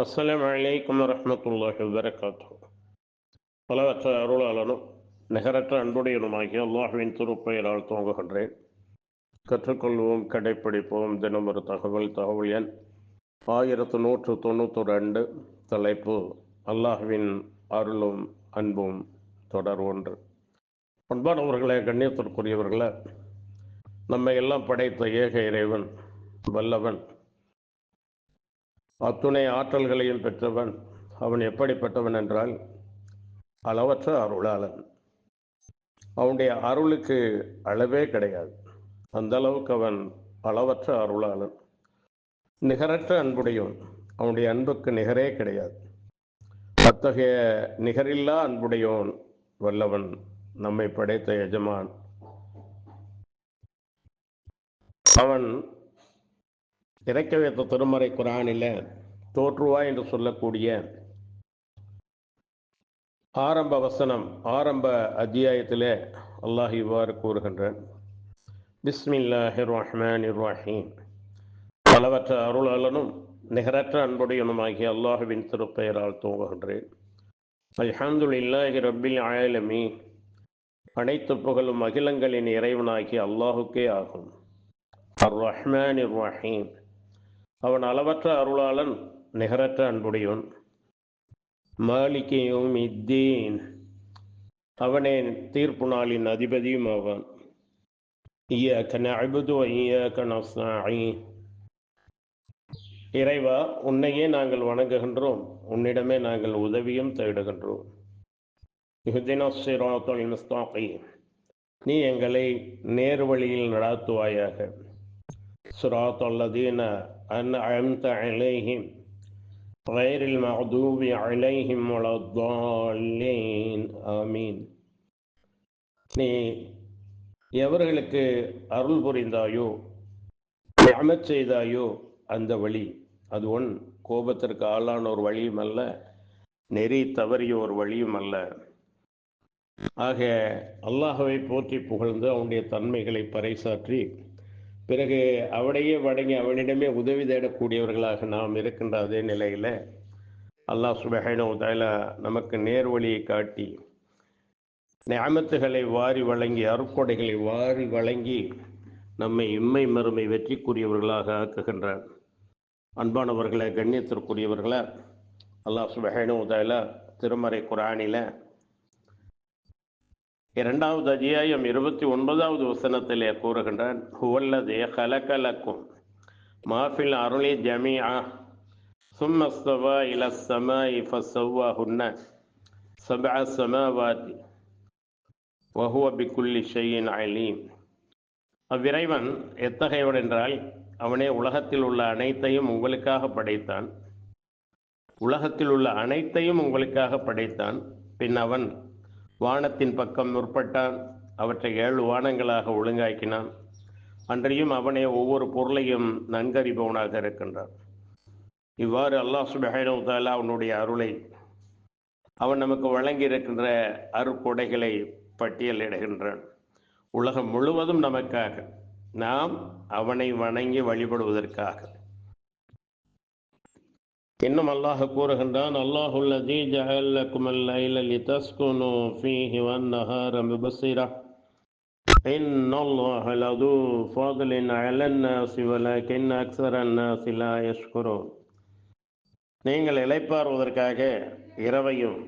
அஸ்லாம் வலைக்கம் வரமத்துல்லாஹி வரகாத்து பலவற்ற அருளாளனும் நிகரற்ற அன்புடையனுமாகிய அல்லாஹுவின் திருப்பெயரால் துவங்குகின்றேன். கற்றுக்கொள்வோம் கடைப்பிடிப்போம் தினம் ஒரு தகவல் தகவல் எண் ஆயிரத்து நூற்று தொண்ணூற்றி ரெண்டு தலைப்பு அல்லாஹுவின் அருளும் அன்பும் தொடர் ஒன்று. அன்பானவர்களே கண்ணியத்திற்குரியவர்களே நம்மை எல்லாம் படைத்த ஏக இறைவன் வல்லவன் அத்துணை ஆற்றல்களையும் பெற்றவன் அவன் எப்படிப்பட்டவன் என்றால் அளவற்ற அருளாளன். அவனுடைய அருளுக்கு அளவே கிடையாது. அந்த அளவுக்கு அவன் அளவற்ற அருளாளன். நிகரற்ற அன்புடையவன். அவனுடைய அன்புக்கு நிகரே கிடையாது. அத்தகைய நிகரில்லா அன்புடையவன் வல்லவன் நம்மை படைத்த எஜமான். அவன் இறக்க வைத்த திருமறை குரானில தோற்றுவா என்று சொல்லக்கூடிய ஆரம்ப வசனம் ஆரம்ப அத்தியாயத்திலே அல்லாஹ் இவ்வாறு கூறுகின்றான். பிஸ்மில்லாஹி ரஹ்மான் ரஹீம் பலவற்ற அருளாளனும் நிகரற்ற அன்புடையனுமாகிய அல்லாஹுவின் திருப்பெயரால் தூங்குகின்றேன் அல்ஹம்துலில்லாஹி ரப்பில் ஆயலமி அனைத்து புகழும் அகிலங்களின் இறைவனாகிய அல்லாஹுக்கே ஆகும். அர் ரஹ்மான் ரஹீம் அவன் அளவற்ற அருளாளன் நிகரற்ற அன்புடையவன். மாளிகையும் இத்தீன். அவனே தீர்ப்பு நாளின் அதிபதியும் ஆவான். இயக்க நஅபுது வ ஈயாக்க இறைவா உன்னையே நாங்கள் வணங்குகின்றோம். உன்னிடமே நாங்கள் உதவியும் தேடுகின்றோம். நீ எங்களை நேர்வழியில் நடாத்துவாயாக. صراط الذين أنعمت عليهم غير المغضوب عليهم ولا الضالين آمين நீ எவர்களுக்கு அருள் புரிந்தாயோ நியமச் செய்தாயோ அந்த வழி அது ஒன் கோபத்திற்கு ஆளான ஒரு வழியும் அல்ல நெறி தவறிய ஒரு வழியும் அல்ல ஆக அல்லாஹவை போற்றி புகழ்ந்து அவனுடைய தன்மைகளை பறைசாற்றி பிறகு அவனையே வணங்கி அவனிடமே உதவி தேடக்கூடியவர்களாக நாம் இருக்கின்ற அதே நிலையில் அல்லாஹ் சுபஹைனோ தாலா நமக்கு நேர்வழியை காட்டி நியமத்துகளை வாரி வழங்கி அருக்கொடைகளை வாரி வழங்கி நம்மை இம்மை மறுமை வெற்றிக்குரியவர்களாக ஆக்குகின்ற அன்பானவர்களை கண்ணியத்திற்குரியவர்களை அல்லாஹ் சுபஹைனோ தாலா திருமறை குரானில் இரண்டாவது அத்தியாயம் இருபத்தி ஒன்பதாவது வசனத்திலே கூறுகின்றான் ஹுவல்லதே ஹலகலக்கும் மாஃபில் அருளி ஜமியா சும்மஸ்தவா இல சமாய் ஃபசவ்வா ஹுன்ன சபா சமாவாதி வஹுவ பிக்குல்லி ஷையின் அலீம். அவ்விறைவன் எத்தகையவன் என்றால் அவனே உலகத்தில் உள்ள அனைத்தையும் உங்களுக்காக படைத்தான். உலகத்தில் உள்ள அனைத்தையும் உங்களுக்காக படைத்தான். பின் அவன் வானத்தின் பக்கம் முற்பட்டான். அவற்றை ஏழு வானங்களாக ஒழுங்காக்கினான். அன்றையும் அவனே ஒவ்வொரு பொருளையும் நன்கறிபவனாக இருக்கின்றான். இவ்வாறு அல்லாஹ் சுபஹானு அவனுடைய அருளை அவன் நமக்கு வழங்கியிருக்கின்ற அருக்கொடைகளை பட்டியலிடுகின்றான் உலகம் முழுவதும் நமக்காக நாம் அவனை வணங்கி வழிபடுவதற்காக. இன்னும் அல்லாஹ் கூறுகின்றான் அல்லாஹுல்லதி ஜஹல்லக்கும் அல்லைல லிதஸ்குனு ஃபீஹி வன்னஹார முபஸிரா إن الله لذو فضل على الناس ولكن أكثر الناس لا يشكرون நீங்கள் இளைப்பாறுவதற்காக இரவையும்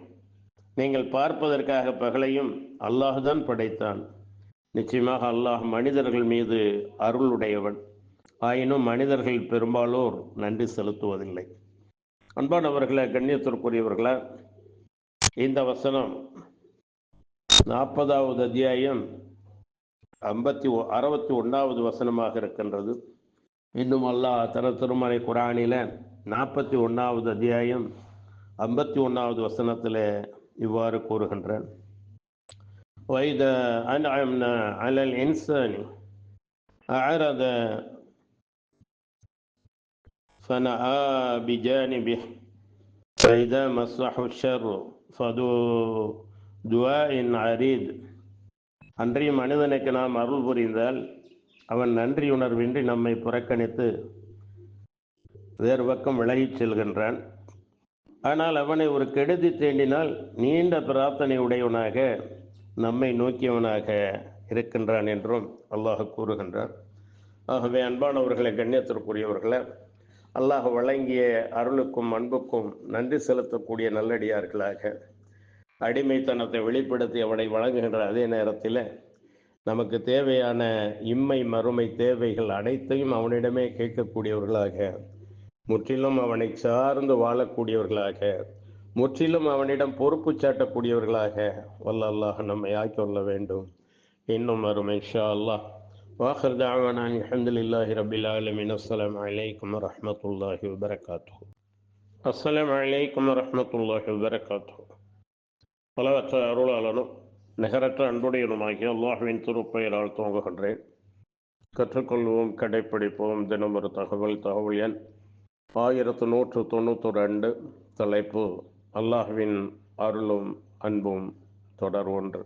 நீங்கள் பார்ப்பதற்காக பகலையும் அல்லாஹுதான் படைத்தான் நிச்சயமாக அல்லாஹ் மனிதர்கள் மீது அருளுடையவன் ஆயினும் மனிதர்கள் பெரும்பாலோர் நன்றி செலுத்துவதில்லை அன்பானவர்களே கண்ணியத்திற்குரியவர்களே இந்த வசனம் நாற்பதாவது அத்தியாயம் ஐம்பத்தி அறுபத்தி ஒன்றாவது வசனமாக இருக்கின்றது. இன்னும் அல்லாஹ் தன திருமலை குரானில நாற்பத்தி ஒன்றாவது அத்தியாயம் ஐம்பத்தி ஒன்றாவது வசனத்தில் இவ்வாறு கூறுகின்றேன். வைத அன்அம்னா அலல் இன்சானி அஅரத ஃபனஆ பிஜானிபிஹ் فإذا مسه الشر فذو دعاء عريض அன்றைய மனிதனுக்கு நாம் அருள் புரிந்தால் அவன் நன்றியுணர்வின்றி நம்மை புறக்கணித்து வேறு பக்கம் விலகிச் செல்கின்றான் ஆனால் அவனை ஒரு கெடுதி தேண்டினால் நீண்ட பிரார்த்தனை உடையவனாக நம்மை நோக்கியவனாக இருக்கின்றான் என்றும் அல்லாஹ் கூறுகின்றார் ஆகவே அன்பானவர்களை கண்ணியத்திற்குரியவர்களை அல்லாஹ் வழங்கிய அருளுக்கும் அன்புக்கும் நன்றி செலுத்தக்கூடிய நல்லடியார்களாக அடிமைத்தனத்தை வெளிப்படுத்தி அவனை வழங்குகின்ற அதே நேரத்தில் நமக்கு தேவையான இம்மை மறுமை தேவைகள் அனைத்தையும் அவனிடமே கேட்கக்கூடியவர்களாக முற்றிலும் அவனை சார்ந்து வாழக்கூடியவர்களாக முற்றிலும் அவனிடம் பொறுப்பு சாட்டக்கூடியவர்களாக வல்ல அல்லாஹ் நம்மை ஆக்கிக்கொள்ள வேண்டும். இன்னும் வரும் இன்ஷா அல்லாஹ். واخر دعوانا ان الحمد لله رب العالمين السلام عليكم ورحمه الله وبركاته السلام عليكم ورحمه الله وبركاته பலவற்ற அருளாளனும் நிகரற்ற அன்புடையனுமாகிய அல்லாஹுவின் திருப்பெயரால் துவங்குகின்றேன் கற்றுக்கொள்வோம் கடைப்பிடிப்போம் தினம் ஒரு தகவல் தகவல் எண் ஆயிரத்து நூற்று தொண்ணூற்றி ரெண்டு தலைப்பு அல்லாஹ்வின் அருளும் அன்பும் தொடர் ஒன்று